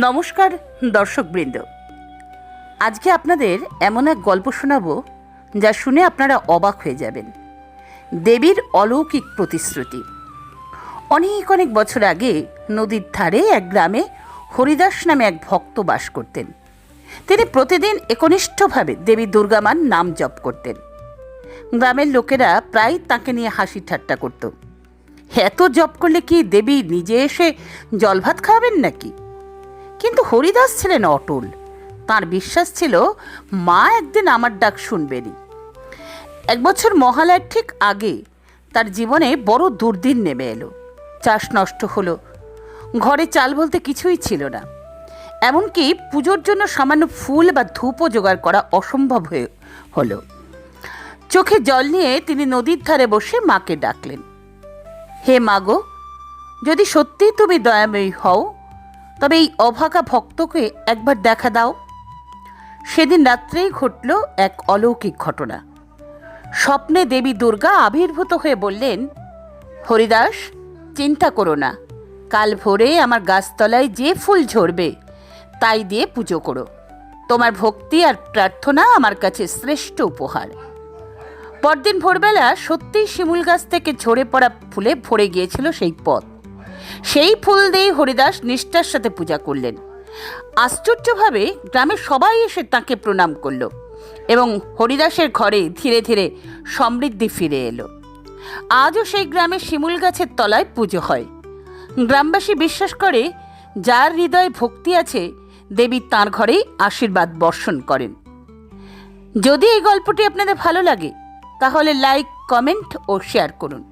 নমস্কার, দর্শকবৃন্দ। আজকে আপনাদের এমন এক গল্প শোনাবো যা শুনে আপনারা অবাক হয়ে যাবেন। দেবীর অলৌকিক প্রতিশ্রুতি। অনেক অনেক বছর আগে নদীর ধারে এক গ্রামে হরিদাস নামে এক ভক্ত বাস করতেন। তিনি প্রতিদিন একনিষ্ঠভাবে দেবী দুর্গামার নাম জপ করতেন। গ্রামের লোকেরা প্রায় তাকে নিয়ে হাসি ঠাট্টা করত। এত জপ করলে কি দেবী নিজে এসে জল ভাত খাওয়াবেন নাকি? কিন্তু হরিদাস ছিলেন অটল। তার বিশ্বাস ছিল, মা একদিন আমার ডাক শুনবেনই। এক বছর মহালয়ার ঠিক আগে তার জীবনে বড় দুর্দিন নেমে এলো। চাষ নষ্ট হলো। ঘরে চাল বলতে কিছুই ছিল না। এমনকি পুজোর জন্য সামান্য ফুল বা ধূপও জোগাড় করা অসম্ভব হয়ে হলো। চোখে জল নিয়ে তিনি নদীর ধারে বসে মাকে ডাকলেন। হে মাগো যদি সত্যি তুমি দয়াময়ী হও তবে এই অভাগা ভক্তকে একবার দেখা দাও। সেদিন রাত্রেই ঘটল এক অলৌকিক ঘটনা। স্বপ্নে দেবী দুর্গা আবির্ভূত হয়ে বললেন, হরিদাস, চিন্তা করো না। কাল ভোরে আমার গাছতলায় যে ফুল ঝরবে, তাই দিয়ে পুজো করো। তোমার ভক্তি আর প্রার্থনা আমার কাছে শ্রেষ্ঠ উপহার। পরদিন ভোরবেলা সত্যিই শিমুল গাছ থেকে ঝরে পড়া ফুলে ভরে গিয়েছিল সেই পথ। সেই ফুল দিয়েই হরিদাস নিষ্ঠার সাথে পূজা করলেন। আশ্চর্যভাবে গ্রামের সবাই এসে তাকে প্রণাম করল এবং হরিদাসের ঘরে ধীরে ধীরে সমৃদ্ধি ফিরে এলো। আজও সেই গ্রামে শিমুল গাছের তলায় পুজো হয়। গ্রামবাসী বিশ্বাস করে, যার হৃদয়ে ভক্তি আছে, দেবী তাঁর ঘরেই আশীর্বাদ বর্ষণ করেন। যদি এই গল্পটি আপনাদের ভালো লাগে, তাহলে লাইক, কমেন্ট ও শেয়ার করুন।